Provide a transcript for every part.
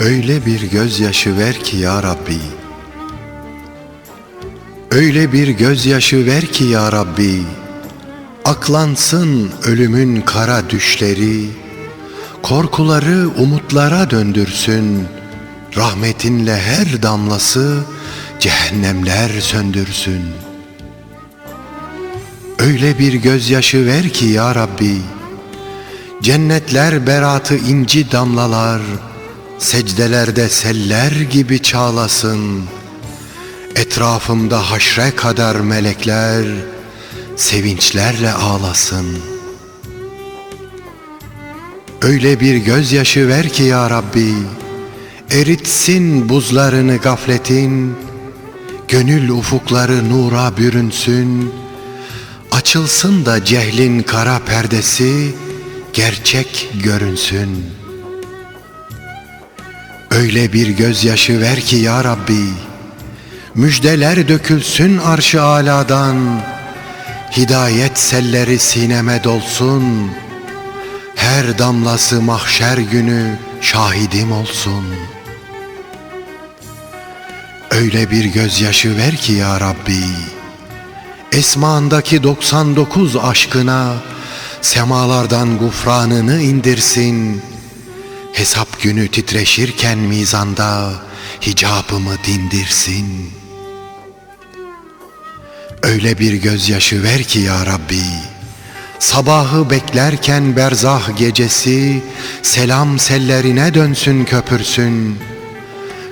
Öyle bir gözyaşı ver ki ya Rabbi. Öyle bir gözyaşı ver ki ya Rabbi. Aklansın ölümün kara düşleri. Korkuları umutlara döndürsün. Rahmetinle her damlası Cehennemler söndürsün. Öyle bir gözyaşı ver ki ya Rabbi. Cennetler beratı inci damlalar Secdelerde seller gibi çağlasın. Etrafımda haşre kadar melekler Sevinçlerle ağlasın. Öyle bir gözyaşı ver ki ya Rabbi Eritsin buzlarını gafletin Gönül ufukları nura bürünsün. Açılsın da cehlin kara perdesi Gerçek görünsün Öyle bir gözyaşı ver ki ya Rabbi. Müjdeler dökülsün arş-ı aladan. Hidayet selleri sineme dolsun. Her damlası mahşer günü şahidim olsun. Öyle bir gözyaşı ver ki ya Rabbi. Esmandaki 99 aşkına Semalardan gufranını indirsin Hesap günü titreşirken mizanda Hicabımı dindirsin. Öyle bir gözyaşı ver ki ya Rabbi. Sabahı beklerken berzah gecesi Selam sellerine dönsün köpürsün.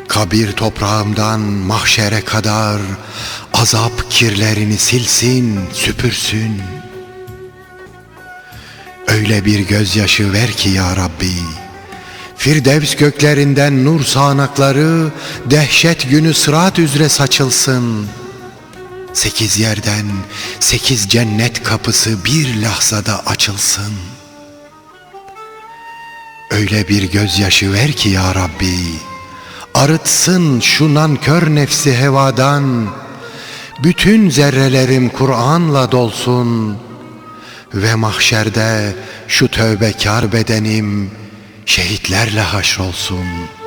Kabir toprağımdan mahşere kadar Azap kirlerini silsin süpürsün. Öyle bir gözyaşı ver ki ya Rabbi Firdevs göklerinden nur sağanakları Dehşet günü sırat üzere saçılsın. Sekiz yerden sekiz cennet kapısı bir lahzada açılsın. Öyle bir gözyaşı ver ki ya Rabbi Arıtsın şu nankör nefsi hevadan. Bütün zerrelerim Kur'an'la dolsun Ve mahşerde şu tövbekar bedenim Şehitlerle haşrolsun.''